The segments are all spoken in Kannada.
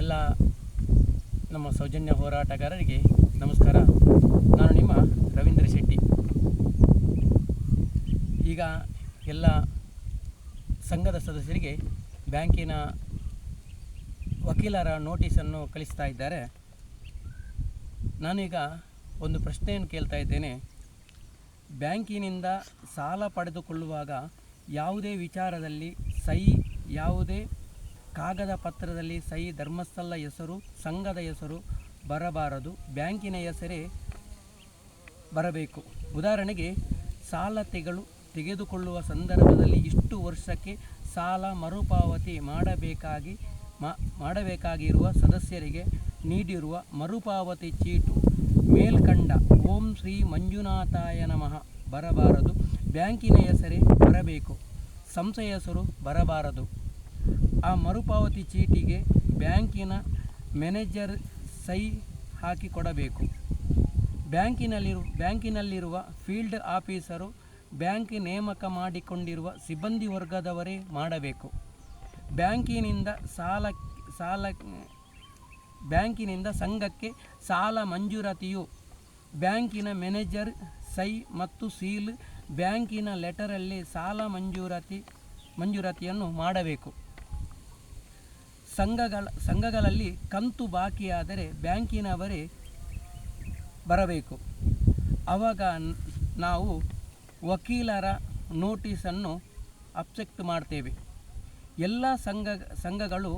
ಎಲ್ಲ ನಮ್ಮ ಸೌಜನ್ಯ ಹೋರಾಟಗಾರರಿಗೆ ನಮಸ್ಕಾರ. ನಾನು ನಿಮ್ಮ ರವೀಂದ್ರ ಶೆಟ್ಟಿ. ಈಗ ಎಲ್ಲ ಸಂಘದ ಸದಸ್ಯರಿಗೆ ಬ್ಯಾಂಕಿನ ವಕೀಲರ ನೋಟಿಸನ್ನು ಕಳಿಸ್ತಾ ಇದ್ದಾರೆ. ನಾನೀಗ ಒಂದು ಪ್ರಶ್ನೆಯನ್ನು ಕೇಳ್ತಾ ಇದ್ದೇನೆ. ಬ್ಯಾಂಕಿನಿಂದ ಸಾಲ ಪಡೆದುಕೊಳ್ಳುವಾಗ ಯಾವುದೇ ವಿಚಾರದಲ್ಲಿ ಸಹಿ, ಯಾವುದೇ ಕಾಗದ ಪತ್ರದಲ್ಲಿ ಸಹಿ ಧರ್ಮಸ್ಥಳ ಹೆಸರು, ಸಂಘದ ಹೆಸರು ಬರಬಾರದು. ಬ್ಯಾಂಕಿನ ಹೆಸರೇ ಬರಬೇಕು. ಉದಾಹರಣೆಗೆ, ಸಾಲ ತೆಗಳು ತೆಗೆದುಕೊಳ್ಳುವ ಸಂದರ್ಭದಲ್ಲಿ ಇಷ್ಟು ವರ್ಷಕ್ಕೆ ಸಾಲ ಮರುಪಾವತಿ ಮಾಡಬೇಕಾಗಿ ಮಾಡಬೇಕಾಗಿರುವ ಸದಸ್ಯರಿಗೆ ನೀಡಿರುವ ಮರುಪಾವತಿ ಚೀಟು ಮೇಲ್ಕಂಡ ಓಂ ಶ್ರೀ ಮಂಜುನಾಥಾಯ ನಮಃ ಬರಬಾರದು. ಬ್ಯಾಂಕಿನ ಹೆಸರೇ ಬರಬೇಕು. ಸಂಸ್ಥೆಯ ಹೆಸರು ಬರಬಾರದು. ಆ ಮರುಪಾವತಿ ಚೀಟಿಗೆ ಬ್ಯಾಂಕಿನ ಮ್ಯಾನೇಜರ್ ಸಹಿ ಹಾಕಿ ಕೊಡಬೇಕು ಬ್ಯಾಂಕಿನಲ್ಲಿರು, ಬ್ಯಾಂಕಿನಲ್ಲಿರುವ ಫೀಲ್ಡ್ ಆಫೀಸರು ಬ್ಯಾಂಕ್ ನೇಮಕ ಮಾಡಿಕೊಂಡಿರುವ ಸಿಬ್ಬಂದಿ ವರ್ಗದವರೇ ಮಾಡಬೇಕು. ಬ್ಯಾಂಕಿನಿಂದ ಸಾಲ ಸಾಲ, ಬ್ಯಾಂಕಿನಿಂದ ಸಂಘಕ್ಕೆ ಸಾಲ ಮಂಜೂರಾತಿಯು ಬ್ಯಾಂಕಿನ ಮ್ಯಾನೇಜರ್ ಸೈ ಮತ್ತು ಸೀಲ್ ಬ್ಯಾಂಕಿನ ಲೆಟರಲ್ಲಿ ಸಾಲ ಮಂಜೂರಾತಿ, ಮಂಜೂರಾತಿಯನ್ನು ಮಾಡಬೇಕು. ಸಂಘಗಳ ಸಂಘಗಳಲ್ಲಿ ಕಂತು ಬಾಕಿಯಾದರೆ ಬ್ಯಾಂಕಿನವರೇ ಬರಬೇಕು. ಆವಾಗ ನಾವು ವಕೀಲರ ನೋಟಿಸನ್ನು ಅಬ್ಸೆಕ್ಟ್ ಮಾಡ್ತೇವೆ. ಎಲ್ಲ ಸಂಘ ಸಂಘಗಳು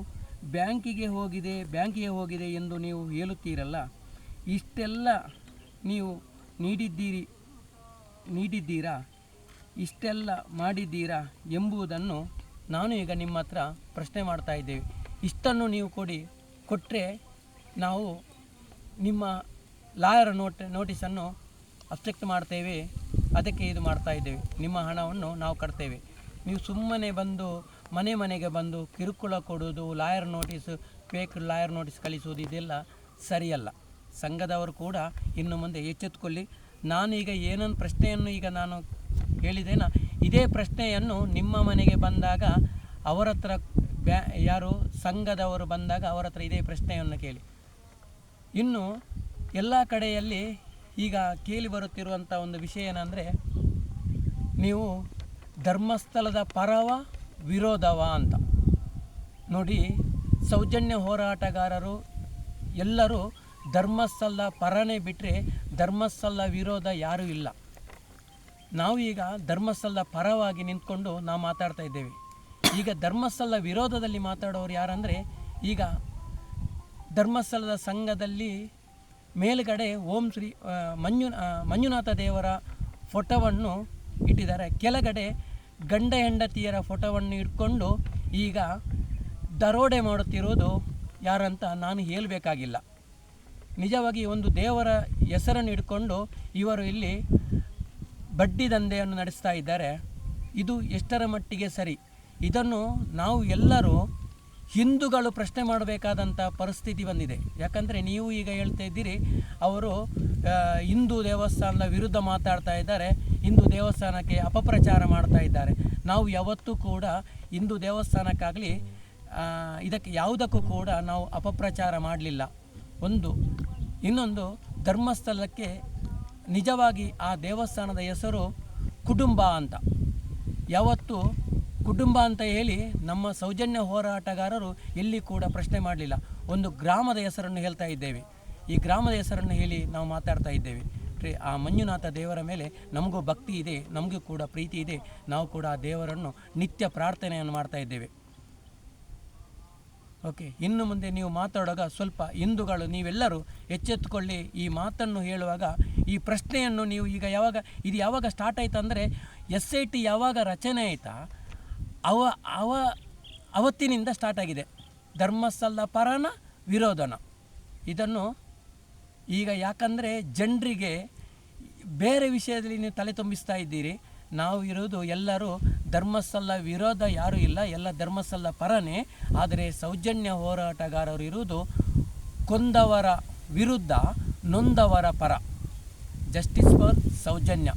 ಬ್ಯಾಂಕಿಗೆ ಹೋಗಿದೆ ಬ್ಯಾಂಕಿಗೆ ಹೋಗಿದೆ ಎಂದು ನೀವು ಹೇಳುತ್ತೀರಲ್ಲ, ಇಷ್ಟೆಲ್ಲ ನೀವು ನೀಡಿದ್ದೀರಿ, ನೀಡಿದ್ದೀರಾ, ಇಷ್ಟೆಲ್ಲ ಮಾಡಿದ್ದೀರಾ ಎಂಬುದನ್ನು ನಾನು ಈಗ ನಿಮ್ಮ ಹತ್ರ ಪ್ರಶ್ನೆ ಮಾಡ್ತಾ ಇದ್ದೇವೆ. ಇಷ್ಟನ್ನು ನೀವು ಕೊಡಿ ಕೊಟ್ಟರೆ ನಾವು ನಿಮ್ಮ ಲಾಯರ್ ನೋಟ್, ನೋಟಿಸನ್ನು ಅಬ್ಜೆಕ್ಟ್ ಮಾಡ್ತೇವೆ. ಅದಕ್ಕೆ ಇದು ಮಾಡ್ತಾ ಇದ್ದೇವೆ. ನಿಮ್ಮ ಹಣವನ್ನು ನಾವು ಕಟ್ತೇವೆ. ನೀವು ಸುಮ್ಮನೆ ಬಂದು ಮನೆ ಮನೆಗೆ ಬಂದು ಕಿರುಕುಳ ಕೊಡೋದು lawyer notice fake lawyer notice ಕಳಿಸುವುದು, ಇದೆಲ್ಲ ಸರಿಯಲ್ಲ. ಸಂಘದವರು ಕೂಡ ಇನ್ನು ಮುಂದೆ ಎಚ್ಚೆತ್ತುಕೊಳ್ಳಿ ನಾನು ಈಗ ಏನೊಂದು ಪ್ರಶ್ನೆಯನ್ನು ಈಗ ನಾನು ಹೇಳಿದ್ದೇನ ಇದೇ ಪ್ರಶ್ನೆಯನ್ನು ನಿಮ್ಮ ಮನೆಗೆ ಬಂದಾಗ ಅವರ ಹತ್ರ ಬ್ಯಾ, ಯಾರು ಸಂಘದವರು ಬಂದಾಗ ಅವರ ಹತ್ರ ಇದೇ ಪ್ರಶ್ನೆಯನ್ನು ಕೇಳಿ. ಇನ್ನು ಎಲ್ಲ ಕಡೆಯಲ್ಲಿ ಈಗ ಕೇಳಿ ಬರುತ್ತಿರುವಂಥ ಒಂದು ವಿಷಯ ಏನಂದರೆ, ನೀವು ಧರ್ಮಸ್ಥಳದ ಪರವ ವಿರೋಧವ ಅಂತ. ನೋಡಿ, ಸೌಜನ್ಯ ಹೋರಾಟಗಾರರು ಎಲ್ಲರೂ ಧರ್ಮಸ್ಥಳದ ಪರನೇ ಬಿಟ್ಟರೆ ಧರ್ಮಸ್ಥಳದ ವಿರೋಧ ಯಾರೂ ಇಲ್ಲ. ನಾವು ಈಗ ಧರ್ಮಸ್ಥಳದ ಪರವಾಗಿ ನಿಂತ್ಕೊಂಡು ನಾವು ಮಾತಾಡ್ತಾ ಇದ್ದೇವೆ. ಈಗ ಧರ್ಮಸ್ಥಳದ ವಿರೋಧದಲ್ಲಿ ಮಾತಾಡೋರು ಯಾರಂದರೆ, ಈಗ ಧರ್ಮಸ್ಥಳದ ಸಂಘದಲ್ಲಿ ಮೇಲುಗಡೆ ಓಂ ಶ್ರೀ ಮಂಜು ಮಂಜುನಾಥ ದೇವರ ಫೋಟೋವನ್ನು ಇಟ್ಟಿದ್ದಾರೆ. ಕೆಳಗಡೆ ಗಂಡ ಹೆಂಡತಿಯರ ಫೋಟೋವನ್ನು ಇಟ್ಕೊಂಡು ಈಗ ದರೋಡೆ ಮಾಡುತ್ತಿರುವುದು ಯಾರಂತ ನಾನು ಹೇಳಬೇಕಾಗಿಲ್ಲ. ನಿಜವಾಗಿ ಒಂದು ದೇವರ ಹೆಸರನ್ನು ಇಟ್ಕೊಂಡು ಇವರು ಇಲ್ಲಿ ಬಡ್ಡಿ ದಂಧೆಯನ್ನು ನಡೆಸ್ತಾ ಇದ್ದಾರೆ. ಇದು ಎಷ್ಟರ ಮಟ್ಟಿಗೆ ಸರಿ? ಇದನ್ನು ನಾವು ಎಲ್ಲರೂ ಹಿಂದೂಗಳು ಪ್ರಶ್ನೆ ಮಾಡಬೇಕಾದಂಥ ಪರಿಸ್ಥಿತಿ ಬಂದಿದೆ. ಯಾಕಂದರೆ ನೀವು ಈಗ ಹೇಳ್ತಾ ಇದ್ದೀರಿ, ಅವರು ಹಿಂದೂ ದೇವಸ್ಥಾನದ ವಿರುದ್ಧ ಮಾತಾಡ್ತಾ ಇದ್ದಾರೆ, ಹಿಂದೂ ದೇವಸ್ಥಾನಕ್ಕೆ ಅಪಪ್ರಚಾರ ಮಾಡ್ತಾ ಇದ್ದಾರೆ. ನಾವು ಯಾವತ್ತೂ ಕೂಡ ಹಿಂದೂ ದೇವಸ್ಥಾನಕ್ಕಾಗಲಿ ಇದಕ್ಕೆ ಯಾವುದಕ್ಕೂ ಕೂಡ ನಾವು ಅಪಪ್ರಚಾರ ಮಾಡಲಿಲ್ಲ. ಒಂದು, ಇನ್ನೊಂದು, ಧರ್ಮಸ್ಥಳಕ್ಕೆ ನಿಜವಾಗಿ ಆ ದೇವಸ್ಥಾನದ ಹೆಸರು ಕುಟುಂಬ ಅಂತ. ಯಾವತ್ತು ಕುಟುಂಬ ಅಂತ ಹೇಳಿ ನಮ್ಮ ಸೌಜನ್ಯ ಹೋರಾಟಗಾರರು ಎಲ್ಲಿ ಕೂಡ ಪ್ರಶ್ನೆ ಮಾಡಲಿಲ್ಲ. ಒಂದು ಗ್ರಾಮದ ಹೆಸರನ್ನು ಹೇಳ್ತಾ ಇದ್ದೇವೆ. ಈ ಗ್ರಾಮದ ಹೆಸರನ್ನು ಹೇಳಿ ನಾವು ಮಾತಾಡ್ತಾ ಇದ್ದೇವೆ. ಆ ಮಂಜುನಾಥ ದೇವರ ಮೇಲೆ ನಮಗೂ ಭಕ್ತಿ ಇದೆ, ನಮಗೂ ಕೂಡ ಪ್ರೀತಿ ಇದೆ. ನಾವು ಕೂಡ ಆ ದೇವರನ್ನು ನಿತ್ಯ ಪ್ರಾರ್ಥನೆಯನ್ನು ಮಾಡ್ತಾ ಇದ್ದೇವೆ. ಓಕೆ, ಇನ್ನು ಮುಂದೆ ನೀವು ಮಾತಾಡುವಾಗ ಸ್ವಲ್ಪ ಹಿಂದೂಗಳು, ನೀವೆಲ್ಲರೂ ಎಚ್ಚೆತ್ತುಕೊಳ್ಳಿ. ಈ ಮಾತನ್ನು ಹೇಳುವಾಗ ಈ ಪ್ರಶ್ನೆಯನ್ನು ನೀವು ಈಗ ಯಾವಾಗ, ಇದು ಯಾವಾಗ ಸ್ಟಾರ್ಟ್ ಆಯಿತು ಅಂದರೆ ಎಸ್ ಐ ಟಿ ಯಾವಾಗ ರಚನೆ ಆಯ್ತಾ? ಅವ ಅವ, ಅವತ್ತಿನಿಂದ ಸ್ಟಾರ್ಟ್ ಆಗಿದೆ. ಧರ್ಮಸ್ಥಳದ ಪರನ ವಿರೋಧನ. ಇದನ್ನು ಈಗ ಯಾಕಂದರೆ ಜನರಿಗೆ ಬೇರೆ ವಿಷಯದಲ್ಲಿ ನೀವು ತಲೆ ತುಂಬಿಸ್ತಾ ಇದ್ದೀರಿ. ನಾವು ಇರೋದು ಎಲ್ಲರೂ ಧರ್ಮಸ್ಥಳ ವಿರೋಧ ಯಾರೂ ಇಲ್ಲ, ಎಲ್ಲ ಧರ್ಮಸ್ಥಳ ಪರನೇ. ಆದರೆ ಸೌಜನ್ಯ ಹೋರಾಟಗಾರರು ಇರುವುದು ಕೊಂದವರ ವಿರುದ್ಧ ನೊಂದವರ ಪರ. Justice for Soujanya.